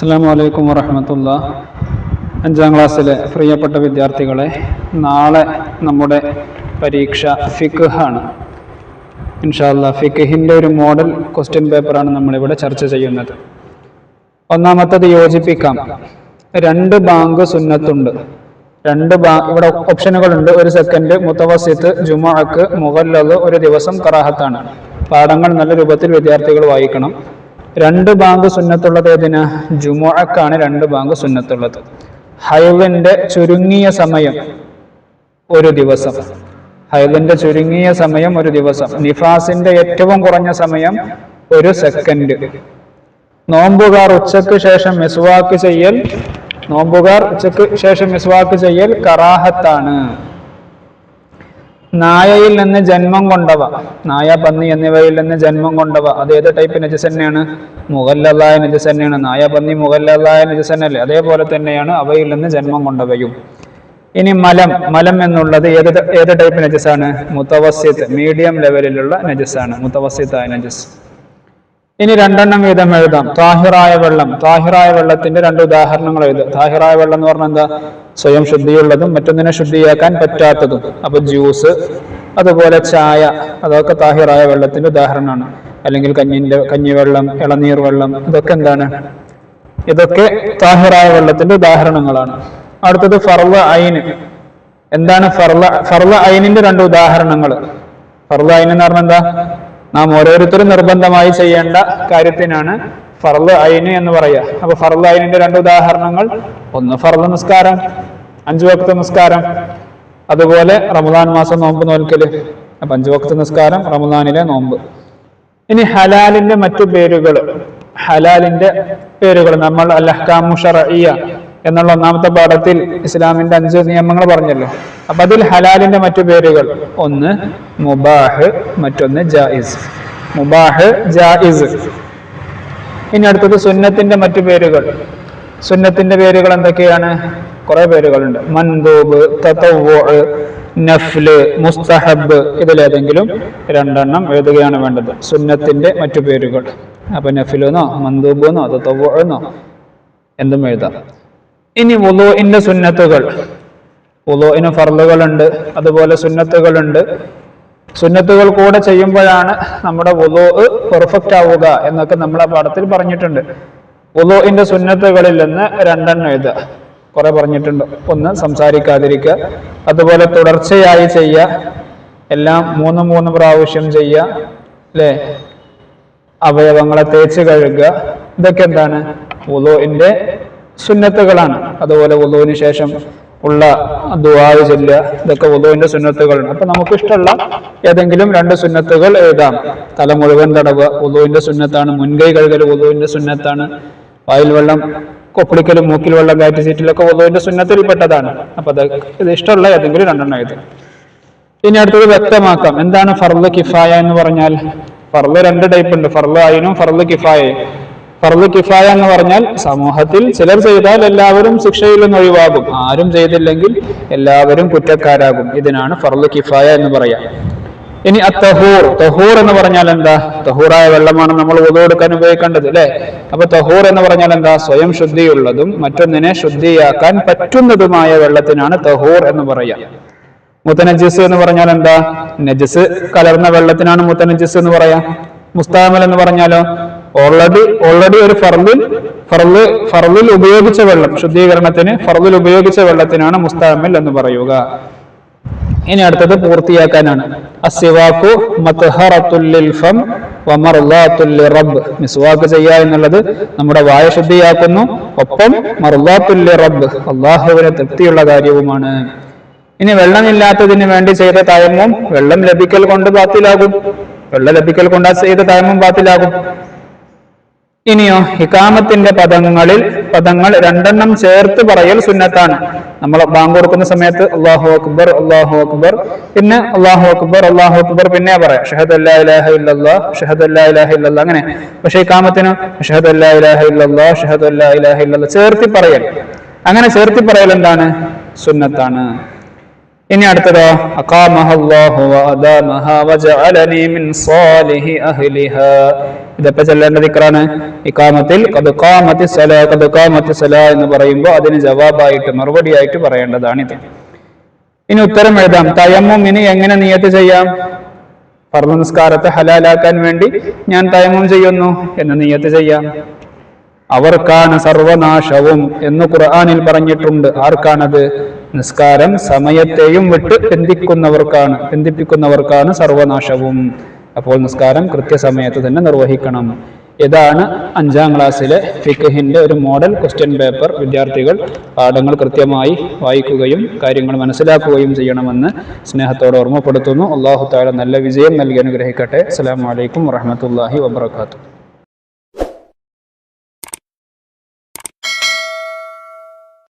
അസ്സാം വലൈക്കും വറഹമത്തുള്ള. അഞ്ചാം ക്ലാസ്സിലെ പ്രിയപ്പെട്ട വിദ്യാർത്ഥികളെ നാളെ നമ്മുടെ പരീക്ഷ ഫിഖാണ്. ഇൻഷാല്ല ഫിഖിന്റെ ഒരു മോഡൽ ക്വസ്റ്റ്യൻ പേപ്പറാണ് നമ്മളിവിടെ ചർച്ച ചെയ്യുന്നത്. ഒന്നാമത്തത് യോജിപ്പിക്കാം. രണ്ട് ബാങ്ക് സുന്നത്തുണ്ട്. രണ്ട് ബാ ഇവിടെ ഓപ്ഷനുകളുണ്ട്. ഒരു സെക്കൻഡ് മുത്തവസിത്ത് ജുമാക്ക് മുഗല്ലത് ഒരു ദിവസം കറാഹത്താണ്. പാഠങ്ങൾ നല്ല രൂപത്തിൽ വിദ്യാർത്ഥികൾ വായിക്കണം. രണ്ട് ബാങ്ക് സുന്നത്തുള്ളത് ഏതിന്? ജുമുഅക്കാണ് രണ്ട് ബാങ്ക് സുന്നത്തുള്ളത്. ഹൈലിന്റെ ചുരുങ്ങിയ സമയം ഒരു ദിവസം. ഹൈലിന്റെ ചുരുങ്ങിയ സമയം ഒരു ദിവസം. നിഫാസിന്റെ ഏറ്റവും കുറഞ്ഞ സമയം ഒരു സെക്കൻഡ്. നോമ്പുകാർ ഉച്ചയ്ക്ക് ശേഷം മിസ്വാക്ക് ചെയ്യൽ നോമ്പുകാർ ഉച്ചയ്ക്ക് ശേഷം മിസ്വാക്ക് ചെയ്യൽ കറാഹത്താണ്. നായയിൽ നിന്ന് ജന്മം കൊണ്ടവ. നായ പന്നി എന്നിവയിൽ നിന്ന് ജന്മം കൊണ്ടവ. അത് ഏത് ടൈപ്പ് നജസ് തന്നെയാണ് മുഗല്ലതായ നജസ് തന്നെയാണ് നായ പന്നി മുഗല്ലതായ നജസ് അതേപോലെ തന്നെയാണ് അവയിൽ നിന്ന് ജന്മം കൊണ്ടവയും. ഇനി മലം. മലം എന്നുള്ളത് ഏത് ഏത് ടൈപ്പ് നജസാണ് മുത്തവസ്യത്ത് മീഡിയം ലെവലിലുള്ള നജസാണ് മുത്തവസ്യത്തായ നജസ് ഇനി രണ്ടെണ്ണം വീതം എഴുതാം. താഹിറായ വെള്ളം. താഹിറായ വെള്ളത്തിന്റെ രണ്ട് ഉദാഹരണങ്ങൾ എഴുതുക. താഹിറായ വെള്ളം എന്ന് പറഞ്ഞാൽ എന്താ? സ്വയം ശുദ്ധിയുള്ളതും മറ്റൊന്നിനെ ശുദ്ധിയാക്കാൻ പറ്റാത്തതും. അപ്പൊ ജ്യൂസ് അതുപോലെ ചായ അതൊക്കെ താഹിറായ വെള്ളത്തിന്റെ ഉദാഹരണമാണ്. അല്ലെങ്കിൽ കഞ്ഞിന്റെ കഞ്ഞിവെള്ളം ഇളനീർ വെള്ളം ഇതൊക്കെ എന്താണ്? ഇതൊക്കെ താഹിറായ വെള്ളത്തിന്റെ ഉദാഹരണങ്ങളാണ്. അടുത്തത് ഫർവ ഐന് എന്താണ് ഫർവ ഫർവ ഐനിന്റെ രണ്ട് ഉദാഹരണങ്ങൾ. ഫർവ ഐൻ എന്ന് പറഞ്ഞാൽ എന്താ? നാം ഓരോരുത്തരും നിർബന്ധമായി ചെയ്യേണ്ട കാര്യത്തിനാണ് ഫർൾ അയിന് എന്ന് പറയുക. അപ്പൊ ഫർൾ അയിനിന്റെ രണ്ട് ഉദാഹരണങ്ങൾ. ഒന്ന് ഫർൾ നിസ്കാരം അഞ്ചു വക്ത നിസ്കാരം അതുപോലെ റമദാൻ മാസം നോമ്പ് നോൽക്കൽ. അപ്പൊ അഞ്ചു വക്ത നിസ്കാരം റമദാനിലെ നോമ്പ്. ഇനി ഹലാലിന്റെ മറ്റു പേരുകൾ ഹലാലിന്റെ പേരുകൾ നമ്മൾ അല്ലഹ്കാമു ഷറഇയ എന്നുള്ള ഒന്നാമത്തെ പാഠത്തിൽ ഇസ്ലാമിന്റെ അഞ്ച് നിയമങ്ങൾ പറഞ്ഞല്ലോ. അപ്പൊ അതിൽ ഹലാലിന്റെ മറ്റു പേരുകൾ. ഒന്ന് മുബാഹ് മറ്റൊന്ന് ജായിസ്. മുബാഹ് ജായിസ്. ഇനി അടുത്തത് സുന്നത്തിന്റെ മറ്റു പേരുകൾ. സുന്നത്തിന്റെ പേരുകൾ എന്തൊക്കെയാണ്? കുറെ പേരുകളുണ്ട്. മൻദൂബ് തതവ്വു നഫ്ല് മുസ്തഹബ് ഇതിലേതെങ്കിലും രണ്ടെണ്ണം എഴുതുകയാണ് വേണ്ടത്. സുന്നത്തിന്റെ മറ്റു പേരുകൾ. അപ്പൊ നഫിലെന്നോ മന്ദൂബെന്നോ എന്നോ എന്തും എഴുതാം. ഇനി ഇന്ന സുന്നത്തുകൾ. വുലോയിന് ഫർലുകളുണ്ട് അതുപോലെ സുന്നത്തുകളുണ്ട്. സുന്നത്തുകൾ കൂടെ ചെയ്യുമ്പോഴാണ് നമ്മുടെ വുലോ പെർഫെക്റ്റ് ആവുക എന്നൊക്കെ നമ്മളെ പാഠത്തിൽ പറഞ്ഞിട്ടുണ്ട്. വുളുഇന്റെ സുന്നത്തുകളിൽ നിന്ന് രണ്ടെണ്ണം എഴുതുക. കുറെ പറഞ്ഞിട്ടുണ്ട്. ഒന്ന് സംസാരിക്കാതിരിക്കുക. അതുപോലെ തുടർച്ചയായി ചെയ്യുക. എല്ലാം മൂന്ന് മൂന്ന് പ്രാവശ്യം ചെയ്യുക. അല്ലേ അവയവങ്ങളെ തേച്ച് കഴുകുക. ഇതൊക്കെ എന്താണ്? വുളുഇന്റെ സുന്നത്തുകളാണ്. അതുപോലെ ഉദുവിന് ശേഷം ഉള്ള ദുവാ ചൊല്ലുക ഇതൊക്കെ ഉദുവിന്റെ സുന്നത്തുകളാണ്. അപ്പൊ നമുക്ക് ഇഷ്ടമുള്ള ഏതെങ്കിലും രണ്ട് സുന്നത്തുകൾ എഴുതാം. തല മുഴുവൻ തടവുക ഉദുവിന്റെ സുന്നത്താണ്. മുൻകൈ കഴുകൽ ഉദുവിന്റെ സുന്നത്താണ്. വായിൽ വെള്ളം കൊപ്പിടിക്കലും മൂക്കിൽ വെള്ളം കയറ്റി സീറ്റിലൊക്കെ വുളുവിന്റെ സുന്നത്തിൽപ്പെട്ടതാണ്. അപ്പൊ അത് ഇഷ്ടമുള്ള ഏതെങ്കിലും രണ്ടെണ്ണം എഴുതാം. ഇനി അടുത്തത് വ്യക്തമാക്കാം. എന്താണ് ഫർദ് കിഫായ എന്ന് പറഞ്ഞാൽ? ഫർദ് രണ്ട് ടൈപ്പ് ഉണ്ട്. ഫർദ് ആയിനും ഫർദ് കിഫായയും. ഫർൾ കിഫായ എന്ന് പറഞ്ഞാൽ സമൂഹത്തിൽ ചിലർ ചെയ്താൽ എല്ലാവരും ശിക്ഷയിൽ നിന്ന് ഒഴിവാകും. ആരും ചെയ്തില്ലെങ്കിൽ എല്ലാവരും കുറ്റക്കാരാകും. ഇതിനാണ് ഫർൾ കിഫായ എന്ന് പറയാം. ഇനി അത്തഹൂർ തഹൂർ. എന്ന് പറഞ്ഞാൽ എന്താ? തഹൂറായ വെള്ളമാണ് നമ്മൾ ഉതവെടുക്കാൻ ഉപയോഗിക്കേണ്ടത് അല്ലെ? അപ്പൊ തഹൂർ എന്ന് പറഞ്ഞാൽ എന്താ? സ്വയം ശുദ്ധിയുള്ളതും മറ്റൊന്നിനെ ശുദ്ധിയാക്കാൻ പറ്റുന്നതുമായ വെള്ളത്തിനാണ് തഹൂർ എന്ന് പറയാം. മുത്തനജിസ് എന്ന് പറഞ്ഞാൽ എന്താ? നജസ് കലർന്ന വെള്ളത്തിനാണ് മുത്തനജിസ് എന്ന് പറയാം. മുസ്താമൽ എന്ന് പറഞ്ഞാലോ? ഓൾറെഡി ഓൾറെഡി ഒരു ഫർദിൽ ഫർദ് ഫർദിൽ ഉപയോഗിച്ച വെള്ളം ശുദ്ധീകരണത്തിന് ഫർദിൽ ഉപയോഗിച്ച വെള്ളത്തിനാണ് മുസ്താമിൽ എന്ന് പറയുക. ഇനി അടുത്തത് പൂർത്തിയാക്കാനാണ്. അസിവാക്കു ഫം റബ്ബ്. മിസ്വാക്ക് ചെയ്യുക എന്നുള്ളത് നമ്മുടെ വായ ശുദ്ധിയാക്കുന്നു. ഒപ്പം മർലാത്തുൽ റബ്ബ് അള്ളാഹുവിന് തൃപ്തിയുള്ള കാര്യവുമാണ്. ഇനി വെള്ളമില്ലാത്തതിന് വേണ്ടി ചെയ്ത തയമവും വെള്ളം ലഭിക്കൽ കൊണ്ട് ബാത്തിലാകും. വെള്ളം ലഭിക്കൽ കൊണ്ട് ചെയ്ത തയമവും ബാത്തിലാകും. ഇനിയോ ഇക്കാമത്തിന്റെ പദങ്ങളിൽ പദങ്ങൾ രണ്ടെണ്ണം ചേർത്ത് പറയൽ സുന്നത്താണ്. നമ്മൾ ബാങ്ക് കൊടുക്കുന്ന സമയത്ത് അള്ളാഹു അക്ബർ അള്ളാഹു അക്ബർ പിന്നെ അള്ളാഹു അക്ബർ അള്ളാഹു അക്ബർ പിന്നെ പറയാം ഷഹദ് അല്ലാ അങ്ങനെ. പക്ഷെ ഇക്കാമത്തിന് ഷഹദ് അല്ലാ ചേർത്തി പറയൽ. അങ്ങനെ ചേർത്തി പറയൽ എന്താണ്? സുന്നത്താണ്. ഇനി അടുത്തതോ അഖാമഹ അല്ലാഹു മിൻ സാലിഹി അഹ്ലിഹ. ഇതെപ്പോ ചെല്ലേണ്ട ദിക്റാണ് ഇക്കാമത്തിൽ കതുക്കാമത്തി സല കതുക്കാമത്തി സല എന്ന് പറയുമ്പോൾ അതിന് ജവാബായിട്ട് മറുപടിയായിട്ട് പറയേണ്ടതാണിത്. ഇനി ഉത്തരം എഴുതാം. തയമ്മും ഇനി എങ്ങനെ നിയത്ത് ചെയ്യാം? ഫർദ് നിസ്കാരത്തെ ഹലാലാക്കാൻ വേണ്ടി ഞാൻ തയമ്മും ചെയ്യുന്നു. എന്ന് നിയത്ത് ചെയ്യാം. അവർക്കാണ് സർവനാശവും എന്ന് ഖുർആാനിൽ പറഞ്ഞിട്ടുണ്ട്. ആർക്കാണത്? നിസ്കാരം സമയത്തെയും വിട്ട് ബന്ധിക്കുന്നവർക്കാണ് ബന്ധിപ്പിക്കുന്നവർക്കാണ് സർവനാശവും. അപ്പോൾ നിസ്കാരം കൃത്യസമയത്ത് തന്നെ നിർവഹിക്കണം. ഇതാണ് അഞ്ചാം ക്ലാസ്സിലെ ഫിഖഹിന്റെ ഒരു മോഡൽ ക്വസ്റ്റ്യൻ പേപ്പർ വിദ്യാർത്ഥികൾ പാഠങ്ങൾ കൃത്യമായി വായിക്കുകയും കാര്യങ്ങൾ മനസ്സിലാക്കുകയും ചെയ്യണമെന്ന് സ്നേഹത്തോടെ ഓർമ്മപ്പെടുത്തുന്നു. അള്ളാഹു താല നല്ല വിജയം നൽകി അനുഗ്രഹിക്കട്ടെ. അസ്സാം വലൈക്കും വറഹമത്തല്ലാഹി വബർക്കാത്തു